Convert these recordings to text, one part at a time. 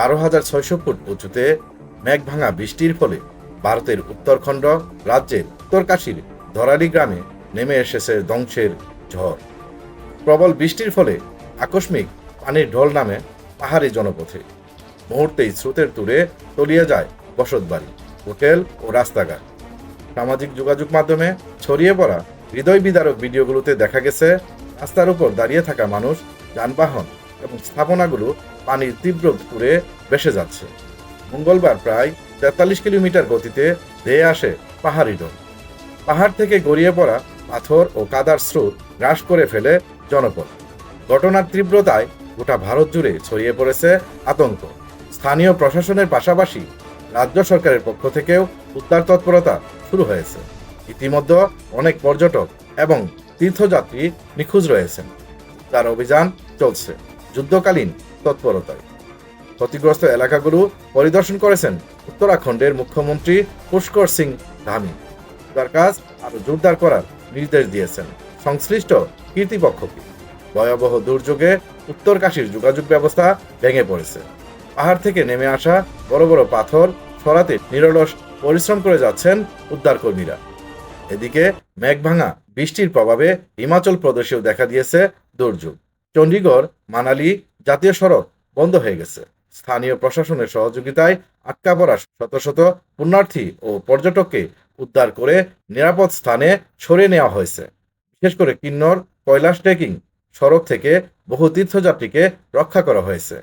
বারো হাজার ছয়শো ফুট উঁচুতে মেঘভাঙা বৃষ্টির ফলে ভারতের উত্তরখণ্ড রাজ্যের উত্তরকাশীর ধরালি গ্রামে নেমে এসেছে ধ্বংসের ঝড়। প্রবল বৃষ্টির ফলে আকস্মিক পানির ঢল নামে পাহাড়ি জনপথে। মুহূর্তেই স্রোতের তুরে তলিয়ে যায় বসতবাড়ি হোটেল ও রাস্তাঘাট। সামাজিক যোগাযোগ মাধ্যমে ছড়িয়ে পড়া হৃদয় বিদারক ভিডিওগুলোতে দেখা গেছে, রাস্তার উপর দাঁড়িয়ে থাকা মানুষ যানবাহন এবং স্থাপনাগুলো পানির তীব্র তুরে ভেসে যাচ্ছে। মঙ্গলবার প্রায় তেতাল্লিশ কিলোমিটার গতিতে ধেয়ে আসে পাহাড়ি ঢল পাহাড় থেকে গড়িয়ে পড়া পাথর ও কাদার স্রোত গ্রাস করে ফেলে জনপদ। ঘটনার তীব্রতায় গোটা ভারত জুড়ে ছড়িয়ে পড়েছে আতঙ্ক। স্থানীয় প্রশাসনের পাশাপাশি রাজ্য সরকারের পক্ষ থেকেও উদ্ধার তৎপরতা শুরু হয়েছে। ইতিমধ্যে অনেক পর্যটক এবং তীর্থযাত্রী নিখোঁজ রয়েছেন। তার অভিযান চলছে। যুদ্ধকালীন তৎপরতায়। ক্ষতিগ্রস্ত এলাকাগুলো পরিদর্শন করেছেন উত্তরাখণ্ডের মুখ্যমন্ত্রী পুষ্কর সিং ধামি। তার কাজ আরও জোরদার করার নির্দেশ দিয়েছেন সংশ্লিষ্ট কর্তৃপক্ষকে ভয়াবহ দুর্যোগে উত্তরকাশীর যোগাযোগ ব্যবস্থা ভেঙে পড়েছে। পাহাড় থেকে নেমে আসা বড় বড় পাথর সরাতে নিরলস পরিশ্রম করে যাচ্ছেন উদ্ধারকর্মীরা। এদিকে মেঘভাঙা বৃষ্টির প্রভাবে হিমাচল প্রদেশেও দেখা দিয়েছে দুর্যোগ। চণ্ডীগড়, মানালি জাতীয় সড়ক বন্ধ হয়ে গেছে। স্থানীয় প্রশাসনের সহযোগিতায় আটকা পড়া শত শত পুণ্যার্থী ও পর্যটককে উদ্ধার করে নিরাপদ স্থানে সরিয়ে নেওয়া হয়েছে। বিশেষ করে কিন্নর, কৈলাস ট্রেকিং সড়ক থেকে বহু তীর্থযাত্রীকে রক্ষা করা হয়েছে।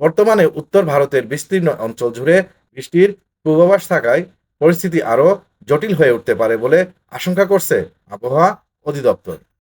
বর্তমানে উত্তর ভারতের বিস্তীর্ণ অঞ্চল জুড়ে বৃষ্টির পূর্বাভাস থাকায় পরিস্থিতি আরও জটিল হয়ে উঠতে পারে বলে আশঙ্কা করছে আবহাওয়া অধিদপ্তর।